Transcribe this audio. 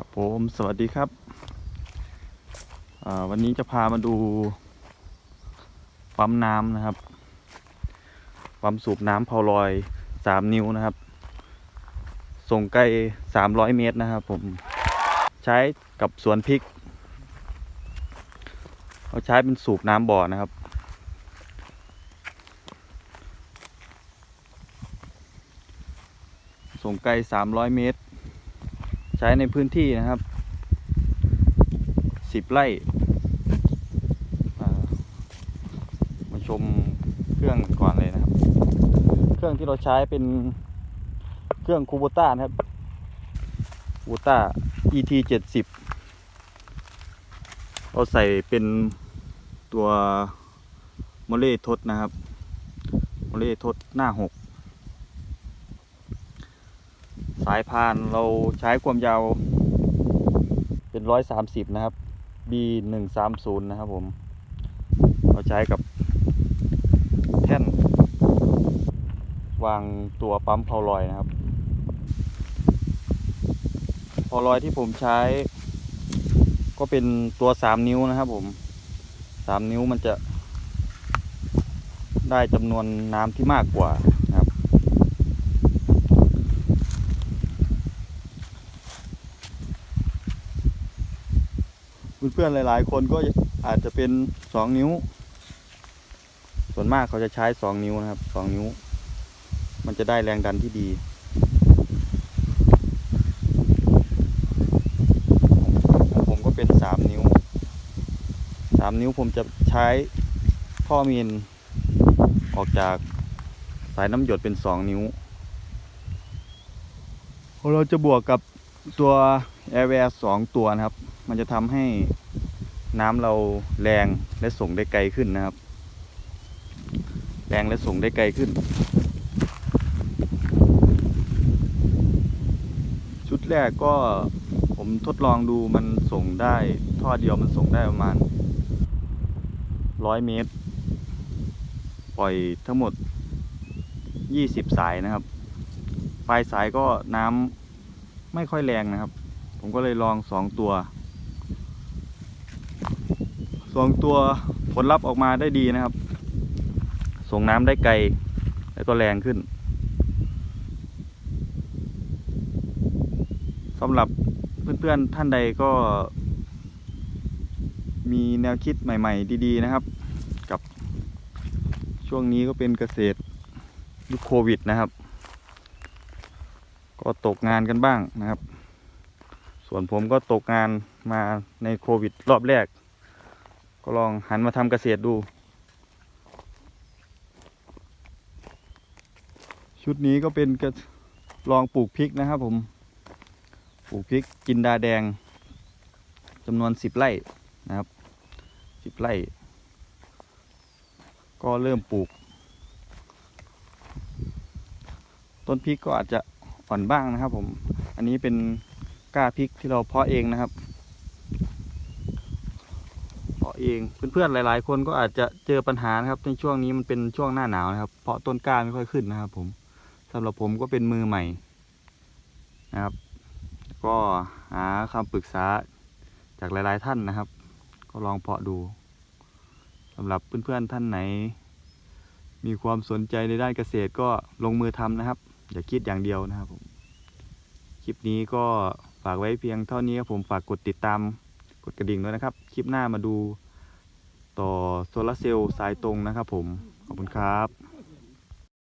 ครับผมสวัสดีครับวันนี้จะพามาดูปั๊มน้ำนะครับปั๊มสูบน้ำเพาลอยสามนิ้วนะครับ ส่งไกลสามร้อยเมตรนะครับผมใช้กับสวนพริกเราใช้เป็นสูบน้ำบ่อนะครับ ส่งไกลสามร้อยเมตร ใช้ในพื้นที่นะครับสิบไร่มาชมเครื่องก่อนเลยนะครับ เครื่องที่เราใช้เป็นเครื่องคูโบต้านะครับคูโบต้า ET เจ็ดสิบเราใส่เป็นตัวโมเลทดนะครับโมเลทดหน้าหก สายพานเราใช้ความยาว เป็นร้อยสามสิบนะครับ B หนึ่งสามศูนย์นะครับผม เราใช้กับแท่น วางตัวปั๊มเพาลอยนะครับพาลอยที่ผมใช้ ก็เป็นตัวสามนิ้วนะครับผมสามนิ้วมันจะ ได้จำนวนน้ำที่มากกว่านะครับ เพื่อนๆหลาย ๆ คนก็อาจจะเป็นสองนิ้ว ส่วนมากเขาจะใช้สองนิ้วนะครับสองนิ้ว มันจะได้แรงดันที่ดีผมก็เป็นสามนิ้วสามนิ้วผมจะใช้ท่อมีนออกจากสายน้ำหยดเป็นสองนิ้วเราจะบวกกับตัว Airware สองตัวนะครับ มันจะทำให้น้ำเราแรงและส่งได้ไกลขึ้นนะครับ แรงและส่งได้ไกลขึ้น ชุดแรกก็ผมทดลองดูมันส่งได้ท่อเดียวมันส่งได้ประมาณร้อยเมตร ปล่อยทั้งหมด 20 สายนะครับ ปลายสายก็น้ำไม่ค่อยแรงนะครับ ผมก็เลยลองสองตัวสองตัวผลลัพธ์ออกมาได้ดีนะครับ ส่งน้ำได้ไกล แล้วก็แรงขึ้นสำหรับเพื่อนๆท่านใดก็ มีแนวคิดใหม่ ๆ ดี ๆ นะครับ กับช่วงนี้ก็เป็นเกษตรยุคโควิดนะครับ ก็ตกงานกันบ้างนะครับ ส่วนผมก็ตกงานมาในโควิดรอบแรก ก็ลองหันมาทำเกษตรดู ชุดนี้ก็เป็นกลองปลูกพริกนะครับผมปลูกพริกจินดาแดงจำนวนสิบไร่นะครับสิบไร่ ก็เริ่มปลูก ต้นพริกก็อาจจะอ่อนบ้างนะครับผม อันนี้เป็น กล้าพริกที่เราเพาะเองนะครับ เพาะเองเพื่อนๆหลาย ๆ คนก็อาจจะเจอปัญหานะครับในช่วงนี้มันเป็นช่วงหน้าหนาวนะครับ เพราะต้นกล้าไม่ค่อยขึ้นนะครับ ผมสำหรับผมก็เป็นมือใหม่นะครับ ก็หาคำปรึกษาจากหลาย ๆ ท่านนะครับ ก็ลองเพาะดูสำหรับเพื่อนๆท่านไหน มีความสนใจในด้านเกษตรก็ลงมือทำนะครับ อย่าคิดอย่างเดียวนะครับผมคลิปนี้ก็ากไว้เพียงเท่านี้ครับผมฝากกดติดตามกดกระดิ่งด้วยนะครับ คลิปหน้ามาดูต่อโซลาร์เซลล์สายตรงนะครับผม ขอบคุณครับ